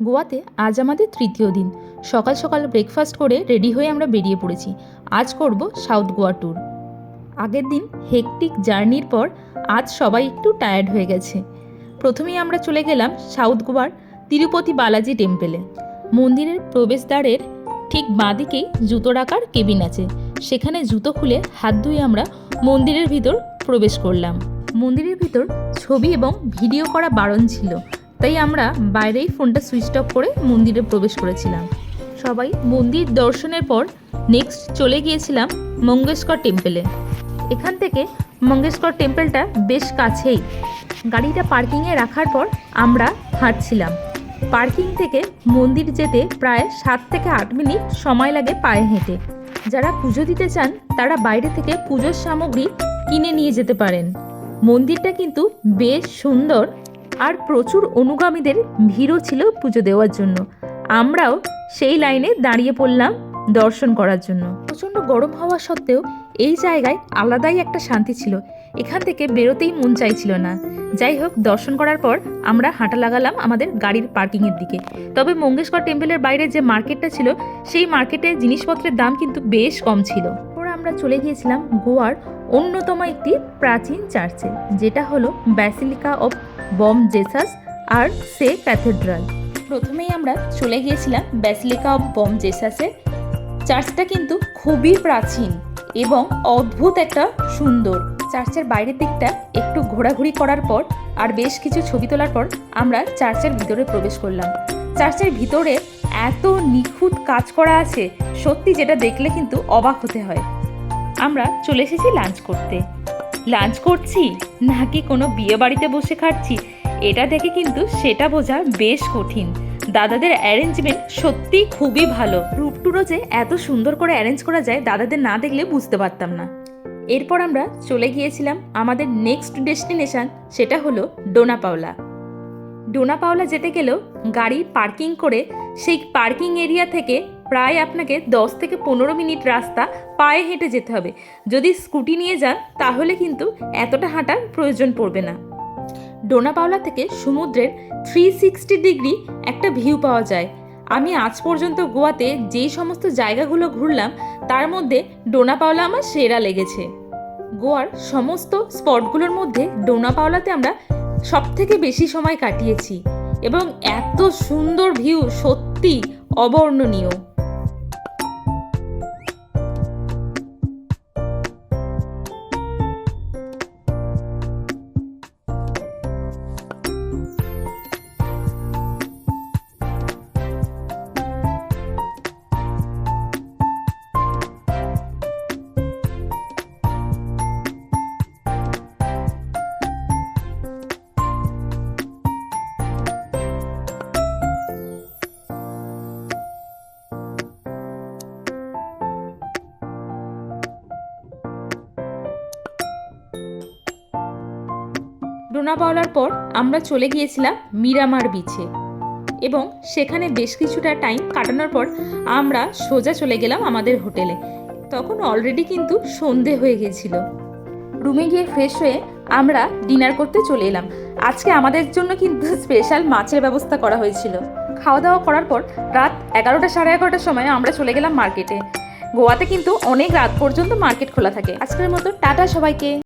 গোয়াতে আজ আমাদের তৃতীয় দিন। সকাল সকাল ব্রেকফাস্ট করে রেডি হয়ে আমরা বেরিয়ে পড়েছি। আজ করব সাউথ গোয়া ট্যুর আগের দিন হেকটিক জার্নির পর আজ সবাই একটু টায়ার্ড হয়ে গেছে। প্রথমেই আমরা চলে গেলাম সাউথ গোয়ার তিরুপতি বালাজি টেম্পেলে মন্দিরের প্রবেশদ্বারের ঠিক বাঁদিকেই জুতো রাখার কেবিন আছে। সেখানে জুতো খুলে হাত ধুয়ে আমরা মন্দিরের ভিতর প্রবেশ করলাম। মন্দিরের ভিতর ছবি এবং ভিডিও করা বারণ ছিল। তাই আমরা বাইরেই ফোনটা সুইচ অফ করে মন্দিরে প্রবেশ করেছিলাম। সবাই মন্দির দর্শনের পর নেক্সট চলে গিয়েছিলাম মঙ্গেশকর টেম্পেলে এখান থেকে মঙ্গেশকর টেম্পেলটা বেশ কাছেই। গাড়িটা পার্কিংয়ে রাখার পর আমরা হাঁটছিলাম। পার্কিং থেকে মন্দির যেতে প্রায় সাত থেকে আট মিনিট সময় লাগে পায়ে হেঁটে। যারা পুজো দিতে চান, তারা বাইরে থেকে পুজোর সামগ্রী কিনে নিয়ে যেতে পারেন। মন্দিরটা কিন্তু বেশ সুন্দর আর প্রচুর অনুগামীদের ভিড়ও ছিল পুজো দেওয়ার জন্য। আমরাও সেই লাইনে দাঁড়িয়ে পড়লাম দর্শন করার জন্য। প্রচণ্ড গরম হওয়া সত্ত্বেও এই জায়গায় আলাদাই একটা শান্তি ছিল। এখান থেকে বেরোতেই মন চাইছিল না। যাই হোক, দর্শন করার পর আমরা হাঁটা লাগালাম আমাদের গাড়ির পার্কিংয়ের দিকে। তবে মঙ্গেশকর টেম্পলের বাইরে যে মার্কেটটা ছিল, সেই মার্কেটে জিনিসপত্রের দাম কিন্তু বেশ কম ছিল। পরে আমরা চলে গিয়েছিলাম গোয়ার অন্যতম একটি প্রাচীন চার্চে, যেটা হলো ব্যাসিলিকা অফ বম জেসাস আর সে ক্যাথেড্রাল। প্রথমেই আমরা চলে গিয়েছিলাম ব্যাসিলিকা অফ বম জেসাসে। চার্চটা কিন্তু খুবই প্রাচীন এবং অদ্ভুত একটা সুন্দর। চার্চের বাইরের দিকটা একটু ঘোরাঘুরি করার পর আর বেশ কিছু ছবি তোলার পর আমরা চার্চের ভিতরে প্রবেশ করলাম। চার্চের ভিতরে এত নিখুঁত কাজ করা আছে, সত্যি যেটা দেখলে কিন্তু অবাক হতে হয়। আমরা চলে এসেছি লাঞ্চ করতে। লাঞ্চ করছি, নাকি কোনো বিয়ে বাড়িতে বসে খাচ্ছি? এটা দেখে কিন্তু সেটা বোঝা বেশ কঠিন। দাদাদের অ্যারেঞ্জমেন্ট সত্যি খুবই ভালো। রূপ টুরও যে এত সুন্দর করে অ্যারেঞ্জ করা যায়, দাদাদের না দেখলে বুঝতে পারতাম না। এরপর আমরা চলে গিয়েছিলাম আমাদের নেক্সট ডেস্টিনেশন, সেটা হলো ডোনাপাওলা। ডোনাপাওলা যেতে গেলেও গাড়ি পার্কিং করে, সেই পার্কিং এরিয়া থেকে প্রায় আপনাকে দশ থেকে পনেরো মিনিট রাস্তা পায়ে হেঁটে যেতে হবে। যদি স্কুটি নিয়ে যান, তাহলে কিন্তু এতটা হাঁটার প্রয়োজন পড়বে না। ডোনাপাওলা থেকে সমুদ্রের থ্রি সিক্সটি ডিগ্রি একটা ভিউ পাওয়া যায়। আমি আজ পর্যন্ত গোয়াতে যেই সমস্ত জায়গাগুলো ঘুরলাম, তার মধ্যে ডোনাপাওলা আমার সেরা লেগেছে। গোয়ার সমস্ত স্পটগুলোর মধ্যে ডোনাপাওলাতে আমরা সব থেকে বেশি সময় কাটিয়েছি এবং এত সুন্দর ভিউ সত্যি অবর্ণনীয়। ডোনাপাওলার পর আমরা চলে গিয়েছিলাম মিরামার বিচে। এবং সেখানে বেশ কিছুটা টাইম কাটানোর পর আমরা সোজা চলে গেলাম আমাদের হোটেলে। তখন অলরেডি কিন্তু সন্ধে হয়ে গেছিল রুমে গিয়ে ফ্রেশ হয়ে আমরা ডিনার করতে চলে এলাম। আজকে আমাদের জন্য কিন্তু স্পেশাল মাছের ব্যবস্থা করা হয়েছিল। খাওয়া দাওয়া করার পর রাত এগারোটা সাড়ে এগারোটার সময় আমরা চলে গেলাম মার্কেটে গোয়াতে কিন্তু অনেক রাত পর্যন্ত মার্কেট খোলা থাকে। আজকের মতো টাটা সবাইকে।